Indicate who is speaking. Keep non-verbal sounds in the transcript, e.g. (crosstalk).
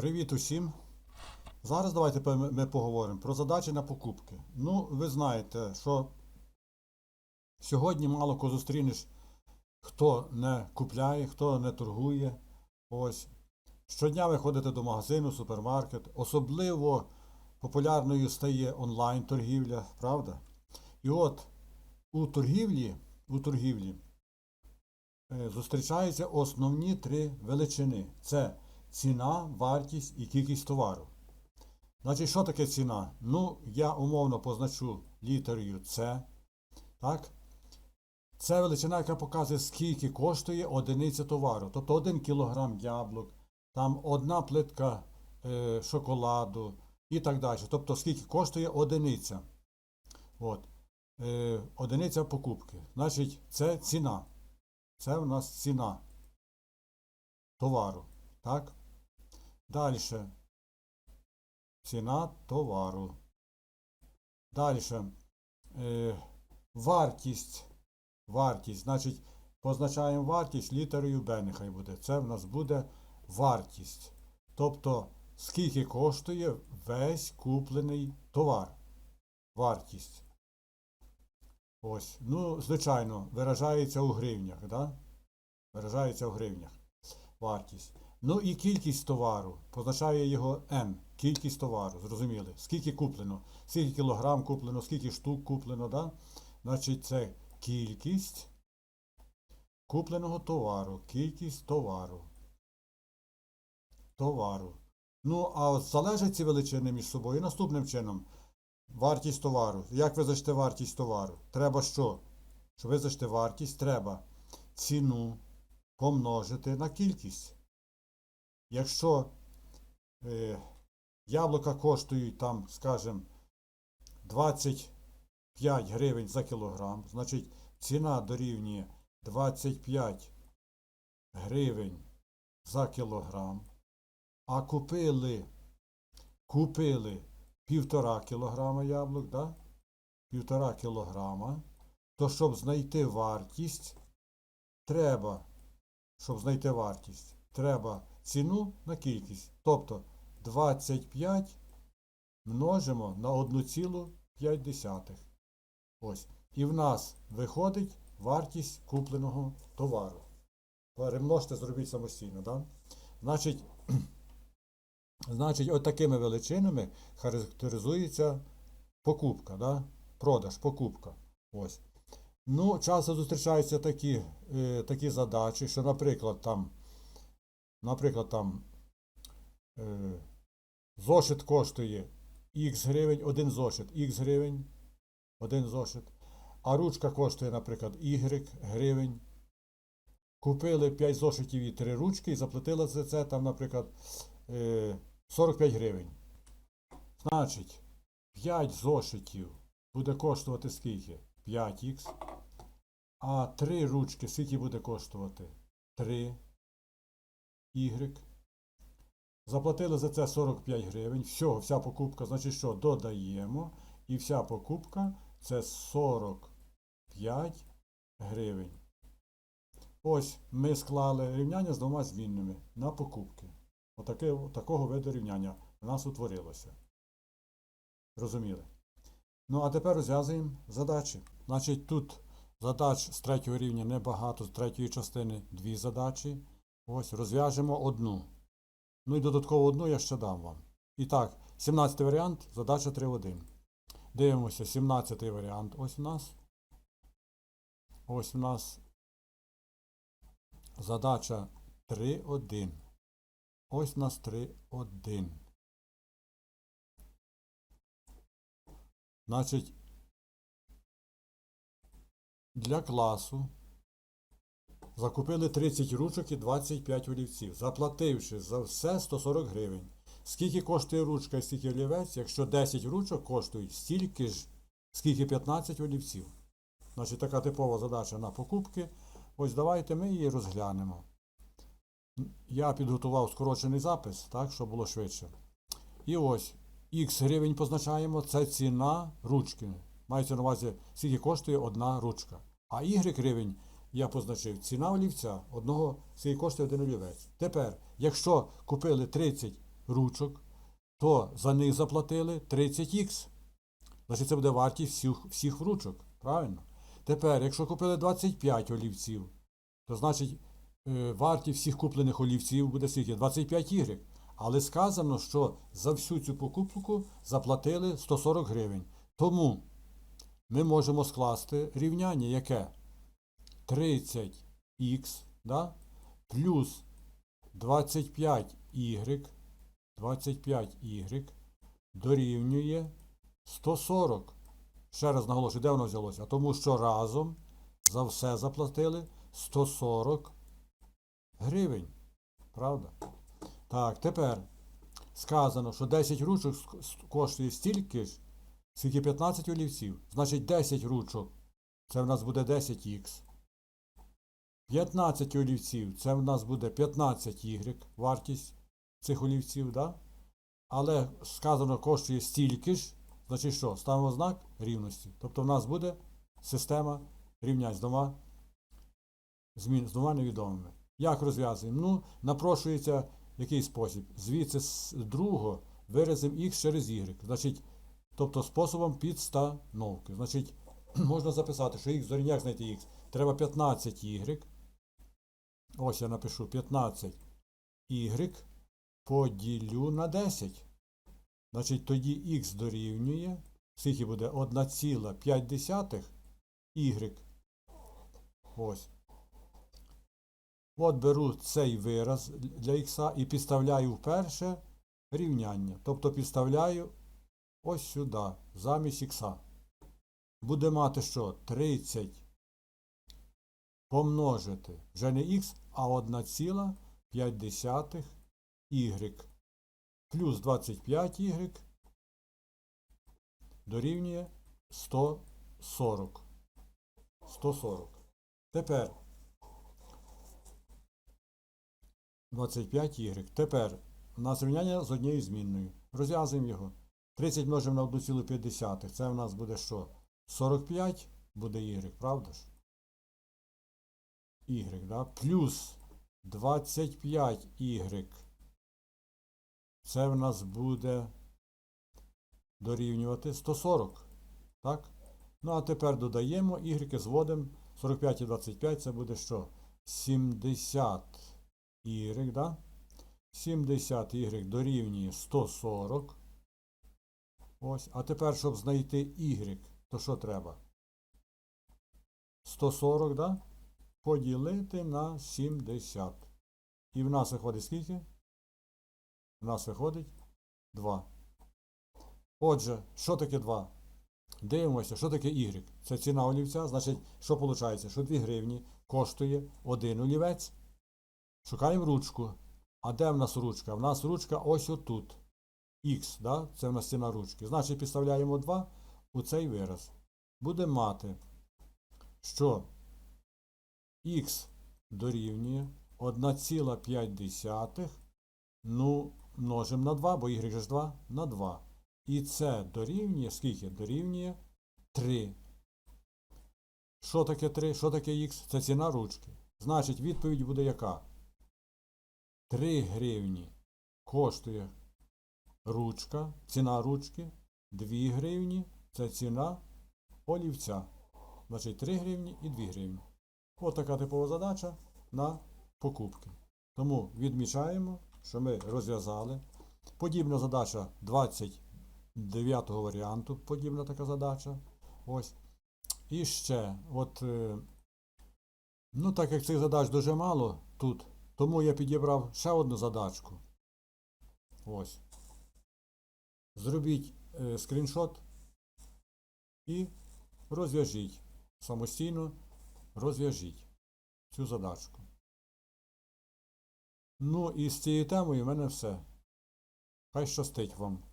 Speaker 1: Привіт усім! Зараз давайте ми поговоримо про задачі на покупки. Ну, ви знаєте, що сьогодні мало кого зустрінеш, хто не купляє, хто не торгує. Ось. Щодня ви ходите до магазину, супермаркет. Особливо популярною стає онлайн-торгівля, правда? І от у торгівлі, у торгівлі е, зустрічаються основні три величини. Це ціна, вартість і кількість товару. Значить, що таке ціна? Ну, я умовно позначу літерою С. Так? Це величина, яка показує, скільки коштує одиниця товару. Тобто 1 кілограм яблук, там одна плитка е, шоколаду і так далі. Тобто, скільки коштує одиниця. От. Е, одиниця покупки. Значить, це ціна. Це в нас ціна товару. Так? Далі. Ціна товару. Далі. Е, вартість. Вартість. Значить, позначаємо вартість літерою Б нехай буде. Це в нас буде вартість. Тобто, скільки коштує весь куплений товар. Вартість. Ось. Ну, звичайно, виражається у гривнях. Да? Виражається у гривнях. Вартість. Ну і кількість товару. Позначає його N. Кількість товару. Зрозуміли? Скільки куплено? Скільки кілограм куплено, скільки штук куплено, да? Значить, це кількість купленого товару. Кількість товару. Товару. Ну, а от залежать ці величини між собою наступним чином. Вартість товару. Як визначити вартість товару? Треба що? Щоб визначити вартість, треба ціну помножити на кількість. Якщо е, яблука коштують там, скажімо, 25 гривень за кілограм, значить ціна дорівнює 25 гривень за кілограм, а купили, купили півтора кілограма яблук, да? півтора кілограма, то щоб знайти вартість, треба, щоб знайти вартість, треба ціну на кількість. Тобто 25 множимо на 1,5. Ось. І в нас виходить вартість купленого товару. Перемножте, зробіть самостійно. Да? Значить, (clears throat) значить, от такими величинами характеризується покупка, да? продаж, покупка. Ось. Ну, часто зустрічаються такі, е, такі задачі, що, наприклад, там, наприклад, там е, зошит коштує Х гривень, один зошит Х гривень, один зошит, а ручка коштує, наприклад, Y гривень. Купили 5 зошитів і 3 ручки і заплатили за це, там, наприклад, е, 45 гривень. Значить, 5 зошитів буде коштувати скільки? 5х. А 3 ручки скільки буде коштувати? 3 y. Заплатили за це 45 гривень. Все, вся покупка, значить що, додаємо. І вся покупка це 45 гривень. Ось ми склали рівняння з двома змінними на покупки. Отаке, такого виду рівняння в нас утворилося. Розуміли? Ну, а тепер розв'язуємо задачі. Значить, тут задач з третього рівня небагато, з третьої частини дві задачі. Ось, розв'яжемо одну. Ну і додатково одну я ще дам вам. І так, 17 варіант, задача 3.1. Дивимося, 17 варіант. Ось у нас. Ось у нас задача 3.1. Ось у нас 3.1. Значить, для класу закупили 30 ручок і 25 олівців, заплативши за все 140 гривень. Скільки коштує ручка і скільки олівець, якщо 10 ручок коштують стільки ж, скільки 15 олівців. Значить, така типова задача на покупки. Ось давайте ми її розглянемо. Я підготував скорочений запис, так, щоб було швидше. І ось Х гривень позначаємо, це ціна ручки. Мається на увазі, скільки коштує одна ручка. А Y гривень я позначив ціна олівця, одного, скільки коштує один олівець. Тепер, якщо купили 30 ручок, то за них заплатили 30х. Значить, це буде вартість всіх, всіх ручок. Правильно? Тепер, якщо купили 25 олівців, то значить е, вартість всіх куплених олівців буде скільки? 25 ігрек. Але сказано, що за всю цю покупку заплатили 140 гривень. Тому ми можемо скласти рівняння, яке 30х да, плюс 25y, 25y дорівнює 140. Ще раз наголошую, де воно взялося? Тому що разом за все заплатили 140 гривень. Правда? Так, тепер сказано, що 10 ручок коштує стільки ж, скільки 15 олівців. Значить 10 ручок це в нас буде 10х. 15 олівців це в нас буде 15 y вартість цих олівців, да? але сказано коштує стільки ж, значить що? Ставимо знак рівності. Тобто в нас буде система рівнянь з двома, змін, з двома невідомими. Як розв'язуємо? Ну, напрошується який спосіб? Звідси з другого виразимо х через y. Значить, тобто способом підстановки. Значить, (clears throat) можна записати, що х дорівнює, як знайти х? Треба 15 y. Ось я напишу 15 y поділю на 10. Значить, тоді х дорівнює, скільки буде 1,5 y. Ось. От беру цей вираз для х і підставляю вперше рівняння. Тобто підставляю ось сюди, замість х. Буде мати що? 30 помножити вже не х, а 1,5 y плюс 25y дорівнює 140. 140. Тепер 25y. Тепер у нас рівняння з однією змінною. Розв'язуємо його. 30 множимо на 1,5. Це в нас буде що? 45 буде y, правда ж? Y, да? Плюс 25y. Це в нас буде дорівнювати 140. Так? Ну, а тепер додаємо y, зводимо 45 і 25, це буде що? 70 y, да? 70 y дорівнює 140. Ось. А тепер, щоб знайти y, то що треба? 140, да? Поділити на 70. І в нас виходить скільки? В нас виходить 2. Отже, що таке 2? Дивимося, що таке y. Це ціна олівця. Значить, що виходить? Що 2 гривні коштує один олівець. Шукаємо ручку. А де в нас ручка? В нас ручка ось отут. Х, да? це в нас ціна ручки. Значить, підставляємо 2 у цей вираз. Будемо мати, що х дорівнює 1,5. Ну, множимо на 2, бо y ж 2 на 2. І це дорівнює скільки? Дорівнює 3. Що таке 3? Що таке х? Це ціна ручки. Значить, відповідь буде яка? 3 гривні коштує ручка, ціна ручки. 2 гривні це ціна олівця. Значить 3 гривні і 2 гривні. Ось така типова задача на покупки. Тому відмічаємо, що ми розв'язали. Подібна задача 29 варіанту. Подібна така задача. Ось. І ще, от, е, ну так як цих задач дуже мало тут, тому я підібрав ще одну задачку. Ось. Зробіть е, скріншот і розв'яжіть. Самостійно розв'яжіть цю задачку. Ну і з цією темою в мене все. Хай щастить вам.